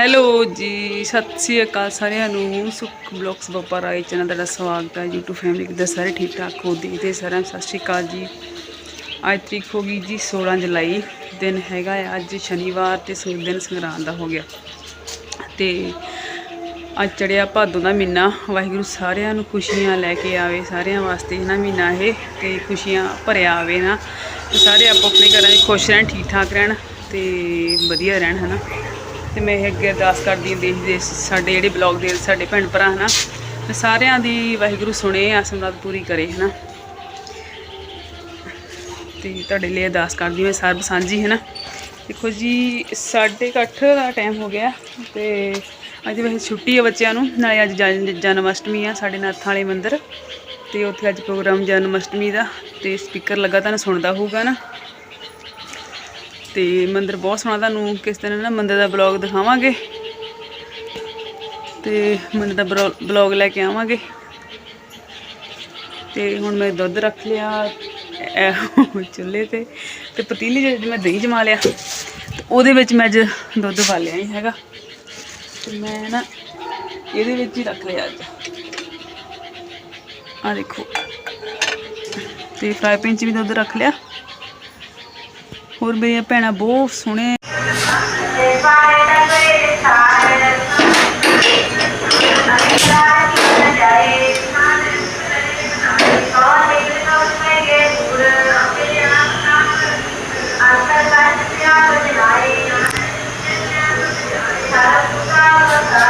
Hello ਜੀ, ਸਤਿ ਸ੍ਰੀ ਅਕਾਲ ਸਾਰਿਆਂ ਨੂੰ। ਸੁਖ ਬਲੌਗਸ ਬੱਪਾ ਰਾਏ ਚੈਨਲ ਦਾ ਸਵਾਗਤ ਹੈ। YouTube ਫੈਮਿਲੀ ਕਿੱਦਾਂ ਸਾਰੇ ਠੀਕ ਠਾਕ ਹੋ? ਦੀ ਸਾਰਿਆਂ ਸਤਿ ਸ੍ਰੀ ਅਕਾਲ ਜੀ। ਅੱਜ ਤਰੀਕ ਹੋ ਗਈ ਜੀ 16 ਜੁਲਾਈ। ਦਿਨ ਹੈਗਾ ਹੈ ਅੱਜ ਸ਼ਨੀਵਾਰ ਤੇ ਸੂਰ ਦਿਨ ਸੰਗਰਾਂਦ ਦਾ ਹੋ ਗਿਆ। ਤੇ ਅੱਜ ਚੜਿਆ ਭਾਦੋਂ ਦਾ ਮਹੀਨਾ। ਵਾਹਿਗੁਰੂ ਸਾਰਿਆਂ ਨੂੰ ਖੁਸ਼ੀਆਂ ਲੈ ਕੇ ਆਵੇ, ਸਾਰਿਆਂ ਵਾਸਤੇ ਨਾ ਮਹੀਨਾ ਇਹ, ਤੇ ਖੁਸ਼ੀਆਂ ਭਰਿਆ ਆਵੇ ਨਾ। ਤੇ ਸਾਰੇ ਆਪੋ ਆਪਣੇ ਘਰਾਂ 'ਚ ਖੁਸ਼ ਰਹਿਣ ਠੀਕ ਠਾਕ ਰਹਿਣ ਤੇ ਵਧੀਆ ਰਹਿਣ ਹਨਾ ਤੇ ਮੈਂ ਇਹ ਅੱਗੇ ਅਰਦਾਸ ਕਰਦੀ ਹਾਂ ਦੇਖਦੇ ਸਾਡੇ ਜਿਹੜੇ ਬਲੌਗ ਦੇ ਸਾਡੇ ਭੈਣ ਭਰਾ ਹਨਾ ਤੇ ਸਾਰਿਆਂ ਦੀ ਵਾਹਿਗੁਰੂ ਸੁਣੇ ਆਸ ਪੂਰੀ ਕਰੇ, ਹਨਾ। ਤੇ ਤੁਹਾਡੇ ਲਈ ਅਰਦਾਸ ਕਰਦੀ ਹਾਂ ਸਰਬ ਸਾਂਝੀ, ਹਨਾ। ਦੇਖੋ ਜੀ, ਸਾਢੇ ਕੁ ਅੱਠ ਦਾ ਟਾਈਮ ਹੋ ਗਿਆ ਤੇ ਅੱਜ ਵੈਸੇ ਛੁੱਟੀ ਹੈ ਬੱਚਿਆਂ ਨੂੰ, ਨਾਲੇ ਅੱਜ ਜਨ- ਜਨਮ ਅਸ਼ਟਮੀ ਆ ਸਾਡੇ ਨਾਥਾਂ ਵਾਲੇ ਮੰਦਿਰ। ਤੇ ਉੱਥੇ ਅੱਜ ਪ੍ਰੋਗਰਾਮ ਜਨਮ ਅਸ਼ਟਮੀ ਦਾ, ਤੇ ਸਪੀਕਰ ਲੱਗਾ ਤੁਹਾਨੂੰ ਸੁਣਦਾ ਹੋਊਗਾ ਨਾ। ਤੇ ਮੰਦਿਰ ਬਹੁਤ ਸੋਹਣਾ ਤੁਹਾਨੂੰ ਕਿਸ ਤਰ੍ਹਾਂ ਨਾ ਮੰਦਿਰ ਦਾ ਬਲੌਗ ਦਿਖਾਵਾਂਗੇ। ਤੇ ਮੰਦਿਰ ਦਾ ਬਲੌਗ ਲੈ ਕੇ ਆਵਾਂਗੇ। ਤੇ ਹੁਣ ਮੈਂ ਦੁੱਧ ਰੱਖ ਲਿਆ, ਇਹ ਚੁੱਲ੍ਹੇ ਤੇ ਤੇ ਪਤੀਲੀ ਜਿਹੜੀ ਮੈਂ ਦਹੀਂ ਜਮਾ ਲਿਆ, ਤੇ ਉਹਦੇ ਵਿੱਚ ਮੈਂ ਅੱਜ ਦੁੱਧ ਪਾ ਲਿਆ ਹੀ ਹੈਗਾ। ਤੇ ਮੈਂ ਨਾ ਇਹਦੇ ਵਿੱਚ ਹੀ ਰੱਖ ਲਿਆ ਅੱਜ। ਆ ਦੇਖੋ, ਤੇ ਫਰਾਈ ਪੈਨ 'ਚ ਵੀ ਦੁੱਧ ਰੱਖ ਲਿਆ। ਹੋਰ ਮੇਰੀਆਂ ਭੈਣਾਂ ਬਹੁਤ ਸੋਹਣੇ Thank you.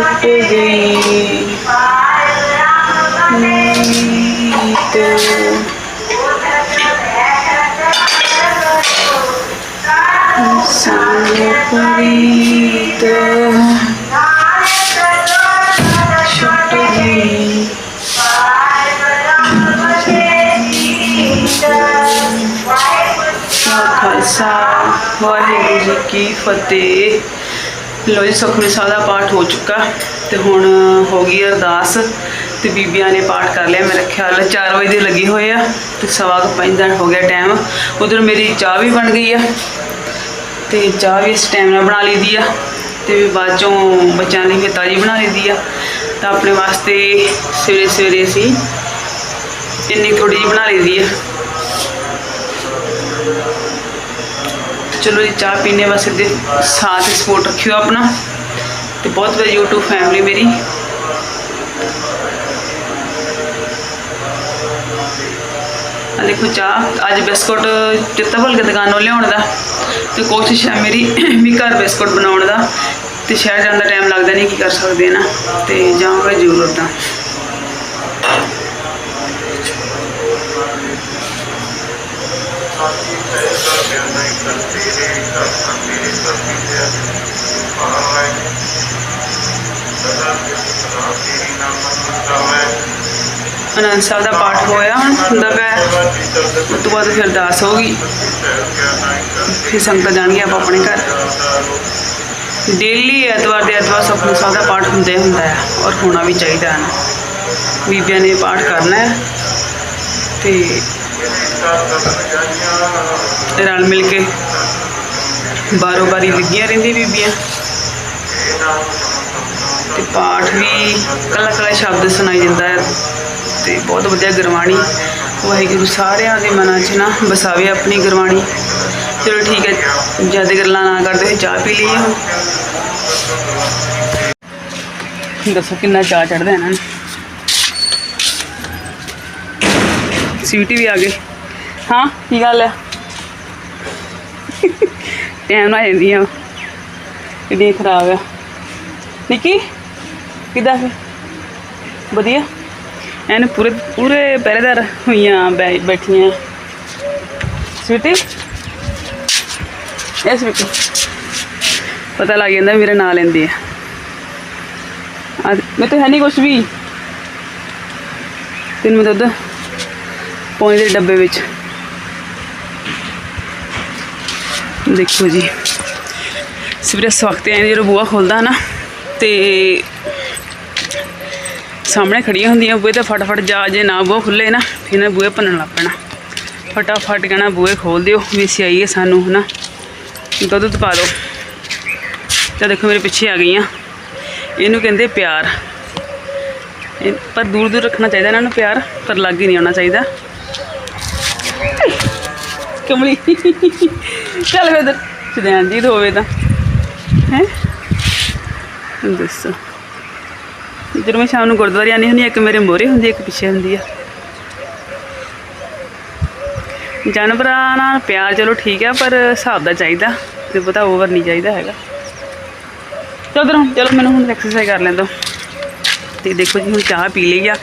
ਛੁੱਟ ਗਈ ਤੇ ਸਾਰੇ ਪਰੀਤ ਛੁੱਟ ਗਈ ਖਾਲਸਾ ਵਾਹਿਗੁਰੂ ਜੀ ਕੀ ਫਤਿਹ। ਲੋ ਜੀ, ਸੁਖਮਨੀ ਸਾਹਿਬ ਦਾ ਪਾਠ ਹੋ ਚੁੱਕਾ ਤੇ ਹੁਣ ਹੋ ਗਈ ਅਰਦਾਸ ਤੇ ਬੀਬੀਆਂ ਨੇ ਪਾਠ ਕਰ ਲਿਆ, ਮੇਰਾ ਖਿਆਲ 4 ਵਜੇ ਦੇ ਲੱਗੇ ਹੋਏ ਆ ਤੇ ਸਵਾ ਕੁ ਪੰਜ ਦਾ ਹੋ ਗਿਆ ਟਾਈਮ ਉਧਰ ਮੇਰੀ ਚਾਹ ਵੀ ਬਣ ਗਈ ਆ ਤੇ ਚਾਹ ਵੀ ਇਸ ਟਾਈਮ ਨਾਲ ਬਣਾ ਲਈ ਦੀ ਆ ਤੇ ਬਾਅਦ ਚੋਂ ਬੱਚਿਆਂ ਲਈ ਫਿਰ ਤਾਜੀ ਬਣਾ ਲਈਦੀ ਆ। ਤਾਂ ਆਪਣੇ ਵਾਸਤੇ ਸਵੇਰੇ ਸਵੇਰੇ ਅਸੀਂ ਇੰਨੀ ਥੋੜੀ ਜਿਹੀ ਬਣਾ ਲਈਦੀ ਆ। ਚਲੋ ਜੀ, ਚਾਹ ਪੀਣੇ ਵਾਸਤੇ ਦੇ ਸਾਥ ਸਪੋਰਟ ਰੱਖਿਓ ਆਪਣਾ। ਤੇ ਬਹੁਤ ਵਧੀਆ YouTube ਫੈਮਿਲੀ ਮੇਰੀ। ਆ ਦੇਖੋ ਚਾਹ, ਅੱਜ ਬਿਸਕੁਟ ਚਿੱਤਾ ਭਲ ਕੇ ਦੁਕਾਨੋਂ ਲਿਆਉਣ ਦਾ। ਤੇ ਕੋਸ਼ਿਸ਼ ਹੈ ਮੇਰੀ ਵੀ ਘਰ ਬਿਸਕੁਟ ਬਣਾਉਣ ਦਾ। ਤੇ ਸ਼ਹਿਰ ਜਾਣ ਦਾ ਟਾਈਮ ਲੱਗਦਾ ਨਹੀਂ, ਕੀ ਕਰ ਸਕਦੇ ਨਾ। ਤੇ ਜਾਵਾਂਗਾ ਜ਼ਰੂਰ ਉੱਦਾਂ। ਅਨੰਦ ਸਾਹਿਬ ਦਾ ਪਾਠ ਹੋਇਆ ਹੁਣ, ਹੁੰਦਾ ਪਿਆ ਉਸ ਤੋਂ ਬਾਅਦ ਫਿਰ ਅਰਦਾਸ ਹੋਗੀ ਫਿਰ ਸੰਗਤ ਜਾਣਗੇ ਆਪ ਆਪਣੇ ਘਰ। ਡੇਲੀ ਐਤਵਾਰ ਦੇ ਐਤਵਾਰ ਸੁਖਮਨੀ ਸਾਹਿਬ ਦਾ ਪਾਠ ਹੁੰਦੇ ਹੁੰਦਾ ਹੈ ਔਰ ਹੋਣਾ ਵੀ ਚਾਹੀਦਾ ਹੈ। ਬੀਬੀਆਂ ਨੇ ਪਾਠ ਕਰਨਾ ਹੈ। ਤੇ ਰਲ ਮਿਲ ਕੇ ਬਾਰੋ ਬਾਰੀ ਲੱਗੀਆਂ ਰਹਿੰਦੀ ਬੀਬੀਆਂ। ਤੇ ਪਾਠ ਵੀ ਕੱਲਾ ਕੱਲਾ ਸ਼ਬਦ ਸੁਣਾਈ ਜਾਂਦਾ ਹੈ ਤੇ ਬਹੁਤ ਵਧੀਆ ਗੁਰਬਾਣੀ। ਵਾਹਿਗੁਰੂ ਸਾਰਿਆਂ ਦੇ ਮਨਾਂ 'ਚ ਨਾ ਵਸਾਵੇ ਆਪਣੀ ਗੁਰਬਾਣੀ। ਚਲੋ ਠੀਕ ਹੈ, ਜ਼ਿਆਦਾ ਗੱਲਾਂ ਨਾ ਕਰਦੇ ਹੋਏ ਚਾਹ ਪੀ ਲਈਏ ਹੁਣ। ਦੱਸੋ ਕਿੰਨਾ ਚਾਹ ਚੜਦਾ ਇਹਨਾਂ ਨੂੰ? ਸਵੀਟੀ ਵੀ ਆ ਗਏ ਹਾਂ, ਕੀ ਗੱਲ ਹੈ ਟਾਈਮ ਨਾਲ ਆ। ਕਿੰਨੀ ਖਰਾਬ ਆ। ਨਿੱਕੀ, ਕਿੱਦਾਂ ਫਿਰ? ਵਧੀਆ। ਐਨ ਪੂਰੇ ਪੂਰੇ ਪਹਿਰੇਦਾਰ ਹੋਈਆਂ, ਬੈ- ਬੈਠੀਆਂ। ਸਵੀਟੀ? ਇਹ ਸਵੀਟੀ। ਪਤਾ ਲੱਗ ਜਾਂਦਾ ਵੀ ਮੇਰੇ ਨਾਂ ਲੈਂਦੀ ਹੈ ਆ ਮੈਂ ਤਾਂ ਹੈ ਨਹੀਂ ਕੁਛ ਵੀ। ਤੈਨੂੰ ਮੈਂ ਦੁੱਧ। ਪਾਣੀ ਦੇ ਡੱਬੇ ਵਿੱਚ। ਦੇਖੋ ਜੀ। ਸਵੇਰੇ ਸਵਖਤੇ ਆਏ ਜਦੋਂ ਬੂਹਾ ਖੁੱਲਦਾ ਨਾ, ਤੇ ਸਾਹਮਣੇ ਖੜੀਆਂ ਹੁੰਦੀਆਂ ਬੂਹੇ ਤੇ ਫਟਾਫਟ ਜਾ, ਜੇ ਨਾ ਬੂਹਾ ਖੁੱਲੇ ਨਾ, ਫਿਰ ਨਾ ਬੂਹੇ ਭੰਨਣ ਲੱਗ ਪੈਣਾ। ਫਟਾਫਟ ਕਹਿਣਾ, ਬੂਹੇ ਖੋਲ ਦਿਓ, ਵੀ ਅਸੀਂ ਆਈਏ ਸਾਨੂੰ, ਹਨਾ? ਦੁੱਧ ਦੁੱਧ ਪਾ ਦਿਓ। ਤਾਂ ਦੇਖੋ ਮੇਰੇ ਪਿੱਛੇ ਆ ਗਈਆਂ। ਇਹਨੂੰ ਕਹਿੰਦੇ ਪਿਆਰ। ਇਹ ਪਰ ਦੂਰ ਦੂਰ ਰੱਖਣਾ ਚਾਹੀਦਾ ਇਹਨਾਂ ਨੂੰ ਪਿਆਰ, ਪਰ ਲੱਗ ਹੀ ਨਹੀਂ ਆਉਣਾ ਚਾਹੀਦਾ। ਕਮਲੀ। ਚੱਲ ਵੇ ਦਰ ਸਿਧਿਆਨ ਹੋਵੇ ਤਾਂ। ਹੈ? ਦੱਸੋ। ਜਦੋਂ ਮੈਂ ਸ਼ਾਮ ਨੂੰ ਗੁਰਦੁਆਰੇ ਆਉਂਦੀ ਹੁੰਦੀ ਹਾਂ, ਇੱਕ ਮੇਰੇ ਮੋਰੇ ਹੁੰਦੀ ਇੱਕ ਪਿੱਛੇ ਹੁੰਦੀ ਆ। ਜਾਨਵਰਾਂ ਨਾਲ ਪਿਆਰ ਚਲੋ ਠੀਕ ਆ ਪਰ ਹਿਸਾਬ ਦਾ ਚਾਹੀਦਾ। ਤੇ ਪਤਾ ਓਵਰ ਨਹੀਂ ਚਾਹੀਦਾ ਹੈਗਾ। ਚਲੋ ਚਲੋ ਮੈਨੂੰ ਹੁਣ ਐਕਸਰਸਾਈਜ਼ ਕਰ ਲੈਣ ਦਿਓ ਤੇ ਦੇਖੋ ਜੀ ਹੁਣ ਚਾਹ ਪੀ ਲਈ ਆ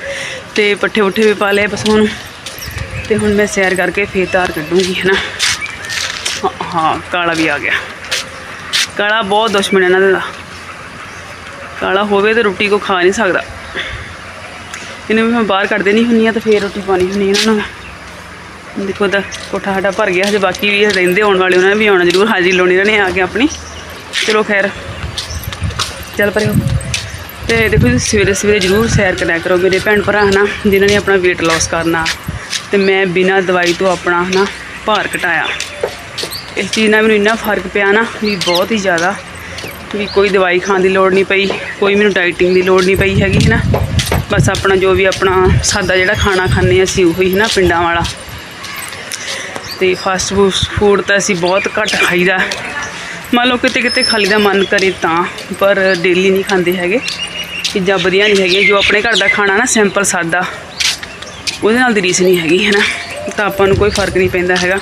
ਤੇ ਪੱਠੇ ਪੁੱਠੇ ਵੀ ਪਾ ਲਏ ਬਸ ਹੁਣ। ਤੇ ਹੁਣ ਮੈਂ ਸੈਰ ਕਰਕੇ ਫੇਰ ਤਾਰ ਕੱਢੂੰਗੀ ਹੈ ਨਾ ਹਾਂ- ਹਾਂ ਕਾਲਾ ਵੀ ਆ ਗਿਆ। ਕਾਲਾ ਬਹੁਤ ਦੁਸ਼ਮਣ ਹੈ ਇਹਨਾਂ ਦਾ। ਕਾਲਾ ਹੋਵੇ ਤਾਂ ਰੋਟੀ ਕੋ ਖਾ ਨਹੀਂ ਸਕਦਾ। ਇਹਨੂੰ ਵੀ ਮੈਂ ਬਾਹਰ ਕੱਢ ਦੇਣੀ ਹੁੰਨੀ ਆ ਤਾਂ ਫੇਰ ਰੋਟੀ ਪਾਣੀ ਹੁੰਨੀ ਇਹਨਾਂ ਨੂੰ। ਦੇਖੋ ਤਾਂ ਕੋਠਾ ਸਾਡਾ ਭਰ ਗਿਆ, ਹਜੇ ਬਾਕੀ ਵੀ ਰਹਿੰਦੇ, ਆਉਣ ਵਾਲੇ ਉਹਨਾਂ ਨੇ ਵੀ ਆਉਣਾ ਜ਼ਰੂਰ। ਹਾਜ਼ਰੀ ਲਾਉਣੀ ਇਹਨਾਂ ਨੇ ਆ ਕੇ ਆਪਣੀ। ਚਲੋ ਖੈਰ। ਚੱਲ ਪਰੇ ਹੋ। ਤੇ ਦੇਖੋ ਜੀ ਸਵੇਰੇ ਸਵੇਰੇ ਜ਼ਰੂਰ ਸੈਰ ਕਰਿਆ ਕਰੋ ਮੇਰੇ ਭੈਣ ਭਰਾ, ਹਨਾ, ਜਿਨ੍ਹਾਂ ਨੇ ਆਪਣਾ weight loss ਕਰਨਾ। ਤੇ ਮੈਂ ਬਿਨਾਂ ਦਵਾਈ ਤੋਂ ਆਪਣਾ ਹਨਾ ਭਾਰ ਘਟਾਇਆ। ਇਸ ਚੀਜ਼ ਨਾਲ ਮੈਨੂੰ ਇੰਨਾ ਫ਼ਰਕ ਪਿਆ ਨਾ ਵੀ ਬਹੁਤ ਹੀ ਜ਼ਿਆਦਾ ਵੀ ਕੋਈ ਦਵਾਈ ਖਾਣ ਦੀ ਲੋੜ ਨਹੀਂ ਪਈ, ਕੋਈ ਮੈਨੂੰ ਡਾਈਟਿੰਗ ਦੀ ਲੋੜ ਨਹੀਂ ਪਈ ਹੈਗੀ ਹੈ ਨਾ ਬਸ ਆਪਣਾ ਜੋ ਵੀ ਆਪਣਾ ਸਾਦਾ ਜਿਹੜਾ ਖਾਣਾ ਖਾਂਦੇ ਹਾਂ ਅਸੀਂ ਉਹੀ ਹੈ ਨਾ ਪਿੰਡਾਂ ਵਾਲਾ। ਤੇ ਫਾਸਟ ਫੂਡ ਤਾਂ ਅਸੀਂ ਬਹੁਤ ਘੱਟ ਖਾਈਦਾ। ਮੰਨ ਲਓ ਕਿਤੇ ਕਿਤੇ ਖਾਲੀ ਦਾ ਮਨ ਕਰੇ ਤਾਂ, ਪਰ ਡੇਲੀ ਨਹੀਂ ਖਾਂਦੇ ਹੈਗੇ। ਚੀਜ਼ਾਂ ਵਧੀਆ ਨਹੀਂ ਹੈਗੀਆਂ, ਜੋ ਆਪਣੇ ਘਰ ਦਾ ਖਾਣਾ ਨਾ ਸਿੰਪਲ ਸਾਦਾ। ਉਹਦੇ ਨਾਲ ਦੀ ਰੀਸ ਨਹੀਂ ਹੈਗੀ ਹੈ ਨਾ ਤਾਂ ਆਪਾਂ ਨੂੰ ਕੋਈ ਫ਼ਰਕ ਨਹੀਂ ਪੈਂਦਾ ਹੈਗਾ।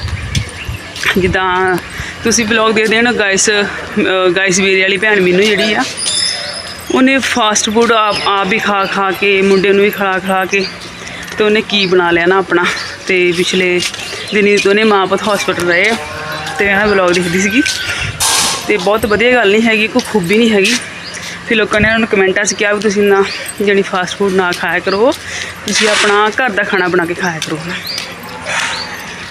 ਜਿੱਦਾਂ ਤੁਸੀਂ ਬਲੌਗ ਦੇਖਦੇ ਹੋ ਨਾ ਗਾਇਸ ਗਾਇਸ ਵੀਰੇ ਵਾਲੀ ਭੈਣ ਮੈਨੂੰ ਜਿਹੜੀ ਆ, ਉਹਨੇ ਫਾਸਟ ਫੂਡ ਆਪ ਆਪ ਵੀ ਖਾ ਖਾ ਕੇ, ਮੁੰਡੇ ਨੂੰ ਵੀ ਖਾ ਖਾ ਕੇ ਤੇ ਉਹਨੇ ਕੀ ਬਣਾ ਲਿਆ ਨਾ ਆਪਣਾ? ਤੇ ਪਿਛਲੇ ਦਿਨੀ ਦੋਨੇ ਮਾਂ ਪੁੱਤ ਹਸਪੀਟਲ ਰਹੇ ਆ। ਤੇ ਮੈਂ ਬਲੌਗ ਦੇਖਦੀ ਸੀਗੀ। ਤੇ ਬਹੁਤ ਵਧੀਆ ਗੱਲ ਨਹੀਂ ਹੈਗੀ, ਕੋਈ ਖੂਬੀ ਨਹੀਂ ਹੈਗੀ। ਫਿਰ ਲੋਕਾਂ ਨੇ ਉਹਨਾਂ ਨੂੰ ਕਮੈਂਟਾਂ 'ਚ ਕਿਹਾ ਵੀ ਤੁਸੀਂ ਨਾ ਜਿਹੜੀ ਫਾਸਟ ਫੂਡ ਨਾ ਖਾਇਆ ਕਰੋ, ਤੁਸੀਂ ਆਪਣਾ ਘਰ ਦਾ ਖਾਣਾ ਬਣਾ ਕੇ ਖਾਇਆ ਕਰੋ।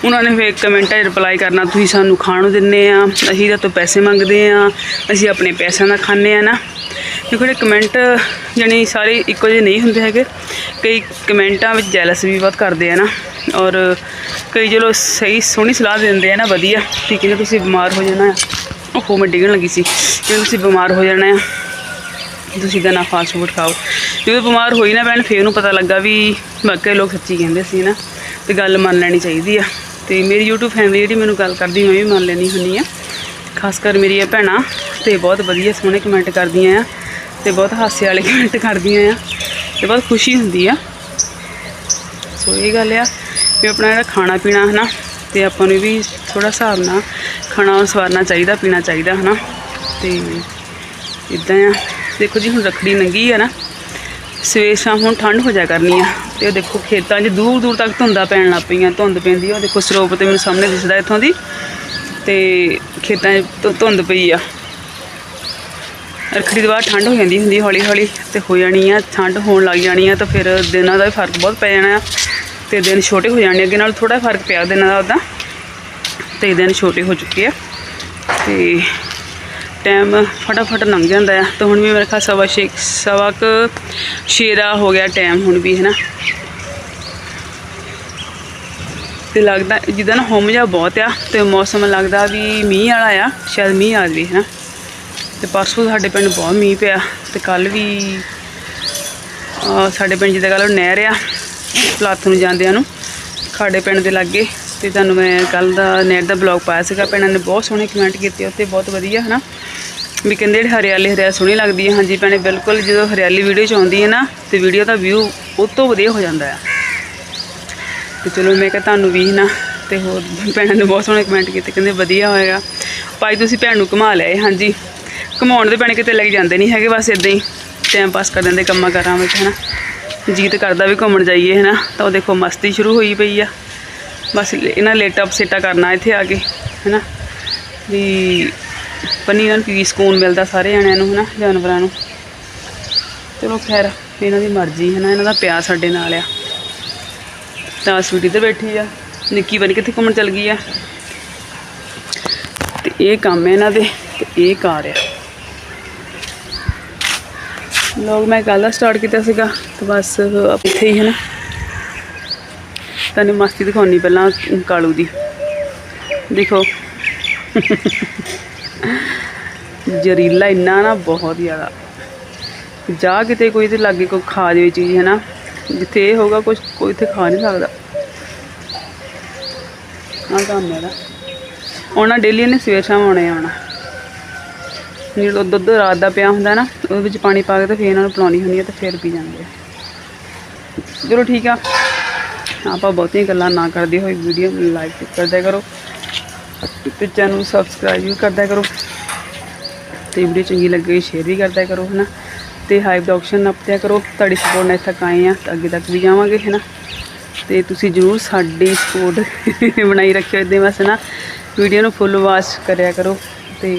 ਉਹਨਾਂ ਨੇ ਫਿਰ ਕਮੈਂਟਾਂ 'ਚ ਰਿਪਲਾਈ ਕਰਨਾ, ਤੁਸੀਂ ਸਾਨੂੰ ਖਾਣ ਨੂੰ ਦਿੰਦੇ ਆ, ਅਸੀਂ ਤਾਂ ਤੋਂ ਪੈਸੇ ਮੰਗਦੇ ਆ, ਅਸੀਂ ਆਪਣੇ ਪੈਸਿਆਂ ਦਾ ਖਾਂਦੇ ਆ ਨਾ। ਕਿਉਂਕਿ ਜਿਹੜੇ ਕਮੈਂਟ ਜਾਣੀ ਸਾਰੇ ਇੱਕੋ ਜਿਹੇ ਨਹੀਂ ਹੁੰਦੇ ਹੈਗੇ। ਕਈ ਕਮੈਂਟਾਂ ਵਿੱਚ ਜੈਲਸ ਵੀ ਬਹੁਤ ਕਰਦੇ ਆ ਨਾ। ਔਰ ਕਈ ਚਲੋ ਸਹੀ ਸੋਹਣੀ ਸਲਾਹ ਦਿੰਦੇ ਆ ਨਾ, ਵਧੀਆ। ਠੀਕ ਹੈ ਤੁਸੀਂ ਬਿਮਾਰ ਹੋ ਜਾਣਾ ਆ, ਉਹ ਮੈਂ ਡਿੱਗਣ ਲੱਗੀ ਸੀ? ਕਿ ਤੁਸੀਂ ਬਿਮਾਰ ਹੋ ਜਾਣਾ ਆ ਤੁਸੀਂ ਤਾਂ ਨਾ ਫਾਸਟ ਫੂਡ ਖਾਓ। ਜਦੋਂ ਬਿਮਾਰ ਹੋਈ ਨਾ ਭੈਣ, ਫੇਰ ਨੂੰ ਪਤਾ ਲੱਗਾ ਵੀ ਵਾਕਈ ਲੋਕ ਸੱਚੀ ਕਹਿੰਦੇ ਸੀ ਨਾ, ਤੇ ਗੱਲ ਮੰਨ ਲੈਣੀ ਚਾਹੀਦੀ ਆ। ਤੇ ਮੇਰੀ YouTube ਫੈਮਿਲੀ ਜਿਹੜੀ ਮੈਨੂੰ ਗੱਲ ਕਰਦੀ, ਮੈਂ ਵੀ ਮੰਨ ਲੈਣੀ ਹੁੰਨੀ ਆ। ਖਾਸ ਕਰ ਮੇਰੀਆਂ ਭੈਣਾਂ, ਤੇ ਬਹੁਤ ਵਧੀਆ ਸੋਹਣੇ ਕਮੈਂਟ ਕਰਦੀਆਂ ਆ, ਤੇ ਬਹੁਤ ਹਾਸੇ ਵਾਲੇ ਕਮੈਂਟ ਕਰਦੀਆਂ ਆ, ਤੇ ਬਹੁਤ ਖੁਸ਼ੀ ਹੁੰਦੀ ਆ। ਸੋ ਇਹ ਗੱਲ ਆ ਵੀ ਆਪਣਾ ਜਿਹੜਾ ਖਾਣਾ ਪੀਣਾ ਹਨਾ, ਤੇ ਆਪਾਂ ਨੂੰ ਵੀ ਥੋੜਾ ਹਿਸਾਬ ਨਾਲ ਖਾਣਾ ਸਵਾਰਨਾ ਚਾਹੀਦਾ, ਪੀਣਾ ਚਾਹੀਦਾ ਹਨਾ। ਤੇ ਇਦਾਂ ਆ। ਦੇਖੋ ਜੀ, ਹੁਣ ਰੱਖੜੀ ਨੰਗੀ ਆ ਨਾ। ਸਵੇਰ ਸ਼ਾਮ ਹੁਣ ਠੰਡ ਹੋ ਜਾ ਕਰਨੀ ਆ। ਤੇ ਉਹ ਦੇਖੋ, ਖੇਤਾਂ 'ਚ ਦੂਰ ਦੂਰ ਤੱਕ ਧੁੰਦਾਂ ਪੈਣ ਲੱਗ ਪਈਆਂ, ਧੁੰਦ ਪੈਂਦੀ ਆ। ਉਹ ਦੇਖੋ ਸਰੋਪ ਤੇ ਮੈਨੂੰ ਸਾਹਮਣੇ ਦਿਸਦਾ ਇੱਥੋਂ ਦੀ। ਤੇ ਖੇਤਾਂ 'ਚ ਧੁ- ਧੁੰਦ ਪਈ ਆ। ਰੱਖੜੀ ਤੋਂ ਬਾਅਦ ਠੰਡ ਹੋ ਜਾਂਦੀ ਹੁੰਦੀ ਹੌਲੀ ਹੌਲੀ ਤੇ ਹੋ ਜਾਣੀ ਆ, ਠੰਡ ਹੋਣ ਲੱਗ ਜਾਣੀ ਆ, ਤਾਂ ਫਿਰ ਦਿਨਾਂ ਦਾ ਵੀ ਫ਼ਰਕ ਬਹੁਤ ਪੈ ਜਾਣਾ ਆ। ਤੇ ਦਿਨ ਛੋਟੇ ਹੋ ਜਾਣੇ ਅੱਗੇ ਨਾਲ ਥੋੜਾ ਫ਼ਰਕ ਪਿਆ ਦਿਨਾਂ ਦਾ ਉਦਾਂ। ਤੇ ਦਿਨ ਛੋਟੇ ਹੋ ਚੁੱਕੇ ਆ। ਤੇ ਟਾਈਮ ਫਟਾਫਟ ਲੰਘ ਜਾਂਦਾ ਆ। ਤਾਂ ਹੁਣ ਵੀ ਮੇਰੇ ਖਾ ਸਵਾ ਛੇ ਸਵਾ ਕੁ ਸ਼ੇਰਾ ਹੋ ਗਿਆ ਟਾਈਮ ਹੁਣ ਵੀ ਹੈ ਨਾ ਤੇ ਲੱਗਦਾ ਜਿੱਦਾਂ ਨਾ ਹੋਮ ਜਿਹਾ ਬਹੁਤ ਆ ਤੇ ਮੌਸਮ ਲੱਗਦਾ ਵੀ ਮੀਂਹ ਵਾਲਾ ਆ, ਸ਼ਾਇਦ ਮੀਂਹ ਆ ਜਾਵੇ ਹੈ ਨਾ ਤੇ ਪਰਸੋਂ ਸਾਡੇ ਪਿੰਡ ਬਹੁਤ ਮੀਂਹ ਪਿਆ ਤੇ ਕੱਲ ਵੀ ਸਾਡੇ ਪਿੰਡ ਜਿੱਦਾਂ ਕੱਲ ਨਹਿਰ ਆ, ਪਲਾਥ ਨੂੰ ਜਾਂਦਿਆਂ ਨੂੰ, ਸਾਡੇ ਪਿੰਡ ਦੇ ਲਾਗੇ। ਤੇ ਤੁਹਾਨੂੰ ਮੈਂ ਕੱਲ ਦਾ ਨਹਿਰ ਦਾ ਬਲੌਗ ਪਾਇਆ ਸੀਗਾ ਭੈਣਾਂ ਨੇ ਬਹੁਤ ਸੋਹਣੇ ਕਮੈਂਟ ਕੀਤੇ ਉੱਤੇ ਬਹੁਤ ਵਧੀਆ, ਹਨਾ। ਵੀ ਕਹਿੰਦੇ ਜਿਹੜੇ ਹਰਿਆਲੀ ਹਰਿਆਲੀ ਸੋਹਣੀ ਲੱਗਦੀ ਹੈ। ਹਾਂਜੀ ਭੈਣੇ, ਬਿਲਕੁਲ ਜਦੋਂ ਹਰਿਆਲੀ ਵੀਡੀਓ ਚ ਆਉਂਦੀ ਹੈ ਨਾ, ਤੇ ਵੀਡੀਓ ਦਾ ਵਿਊ ਉਹ ਤੋਂ ਵਧੀਆ ਹੋ ਜਾਂਦਾ ਆ ਤੇ ਚਲੋ ਮੈਂ ਕਿਹਾ ਤੁਹਾਨੂੰ ਵੀ ਨਾ ਤੇ ਹੋਰ ਭੈਣਾਂ ਨੇ ਬਹੁਤ ਸੋਹਣੇ ਕਮੈਂਟ ਕੀਤੇ, ਕਹਿੰਦੇ ਵਧੀਆ ਹੋਏਗਾ। ਭਾਈ ਤੁਸੀਂ ਭੈਣ ਨੂੰ ਘੁਮਾ ਲਿਆ ਹਾਂਜੀ। ਘੁਮਾਉਣ ਦੇ ਭੈਣੇ ਕਿਤੇ ਲੈ ਕੇ ਜਾਂਦੇ ਨਹੀਂ ਹੈਗੇ, ਬਸ ਇਦਾਂ ਹੀ ਟਾਈਮ ਪਾਸ ਕਰ ਦਿੰਦੇ ਕੰਮਾਂ ਕਾਰਾਂ ਵਿੱਚ, ਹਨਾ। ਜੀਤ ਕਰਦਾ ਵੀ ਘੁੰਮਣ ਜਾਈਏ, ਹਨਾ। ਤਾਂ ਉਹ ਦੇਖੋ ਮਸਤੀ ਸ਼ੁਰੂ ਹੋਈ ਪਈ ਆ। ਬਸ ਇਹਨਾਂ ਲੇਟਾ ਅਪ ਸੇਟਾ ਕਰਨਾ ਇੱਥੇ ਆ ਕੇ, ਹਨਾ। ਵੀ ਪੰਨੀ ਇਹਨਾਂ ਨੂੰ ਕੀ ਸਕੂਨ ਮਿਲਦਾ ਸਾਰੇ ਜਣਿਆਂ ਨੂੰ, ਹਨਾ, ਜਾਨਵਰਾਂ ਨੂੰ। ਚਲੋ ਖੈਰ, ਇਹਨਾਂ ਦੀ ਮਰਜ਼ੀ ਹੈ ਨਾ ਇਹਨਾਂ ਦਾ ਪਿਆਰ ਸਾਡੇ ਨਾਲ ਆ। ਤਾਂ ਸਵੀਟੀ ਤੇ ਬੈਠੀ ਆ। ਨਿੱਕੀ ਬਣ ਕਿੱਥੇ ਘੁੰਮਣ ਚਲ ਗਈ ਆ। ਤੇ ਇਹ ਕੰਮ ਹੈ ਇਹਨਾਂ ਦੇ, ਤੇ ਇਹ ਕਾਰ ਆ। ਲੋਕ, ਮੈਂ ਕੱਲ ਦਾ ਸਟਾਰਟ ਕੀਤਾ ਸੀਗਾ, ਤੇ ਬਸ ਇੱਥੇ ਹੀ ਹੈ ਨਾ ਤੁਹਾਨੂੰ ਮਸਤੀ ਦਿਖਾਉਣੀ ਪਹਿਲਾਂ ਕਾਲੂ ਦੀ। ਦੇਖੋ। ਜ਼ਰੀਲਾ ਇੰਨਾ ਨਾ ਬਹੁਤ ਜ਼ਿਆਦਾ। ਜਾ ਕਿਤੇ ਕੋਈ ਤੇ ਲਾਗੇ ਕੋਈ ਖਾ ਜਾਵੇ ਚੀਜ਼ ਹੈ ਨਾ ਜਿੱਥੇ ਇਹ ਹੋਗਾ ਕੁਝ ਕੋਈ ਇੱਥੇ ਖਾ ਨਹੀਂ ਸਕਦਾ। ਆਹ ਕੰਮ ਇਹਦਾ ਆਉਣਾ ਡੇਲੀ ਇਹਨੇ ਸਵੇਰ ਸ਼ਾਮ ਆਉਣੇ ਆਉਣਾ। ਜਿਹੜਾ ਦੁੱਧ ਰਾਤ ਦਾ ਪਿਆ ਹੁੰਦਾ ਨਾ ਉਹਦੇ ਵਿੱਚ ਪਾਣੀ ਪਾ ਕੇ ਤੇ ਫੇਰ ਇਹਨਾਂ ਨੂੰ ਪਿਲਾਉਣੀ ਹੁੰਦੀ ਹੈ ਤੇ ਫੇਰ ਪੀ ਜਾਂਦੇ ਚਲੋ ਠੀਕ ਆ। ਆਪਾਂ ਬਹੁਤੀਆਂ ਗੱਲਾਂ ਨਾ ਕਰਦੇ ਹੋਏ ਵੀਡੀਓ ਨੂੰ ਲਾਈਕ ਕਰਦਿਆ ਕਰੋ। ਤੇ ਚੈਨਲ ਨੂੰ ਸਬਸਕ੍ਰਾਈਬ ਵੀ ਕਰਦਾ ਕਰੋ ਤੇ ਵੀਡੀਓ ਚੰਗੀ ਲੱਗੇ ਸ਼ੇਅਰ ਵੀ ਕਰਦਾ ਕਰੋ, ਹਨਾ? ਤੇ ਹਾਈਪ ਦਾ ਆਪਸ਼ਨ ਨੱਪਦਿਆ ਕਰੋ। ਤੁਹਾਡੀ ਸਪੋਰਟ ਨਾਲ ਇੱਥੇ ਤੱਕ ਆਏ ਆ ਤਾਂ ਅੱਗੇ ਤੱਕ ਵੀ ਜਾਵਾਂਗੇ, ਹਨਾ? ਤੇ ਤੁਸੀਂ ਜਰੂਰ ਸਾਡੀ ਸਪੋਰਟ ਬਣਾਈ ਰੱਖਿਓ ਇਦਾਂ ਬਸ ਨਾ ਵੀਡੀਓ ਨੂੰ ਫੁੱਲ ਵਾਚ ਕਰਿਆ ਕਰੋ ਤੇ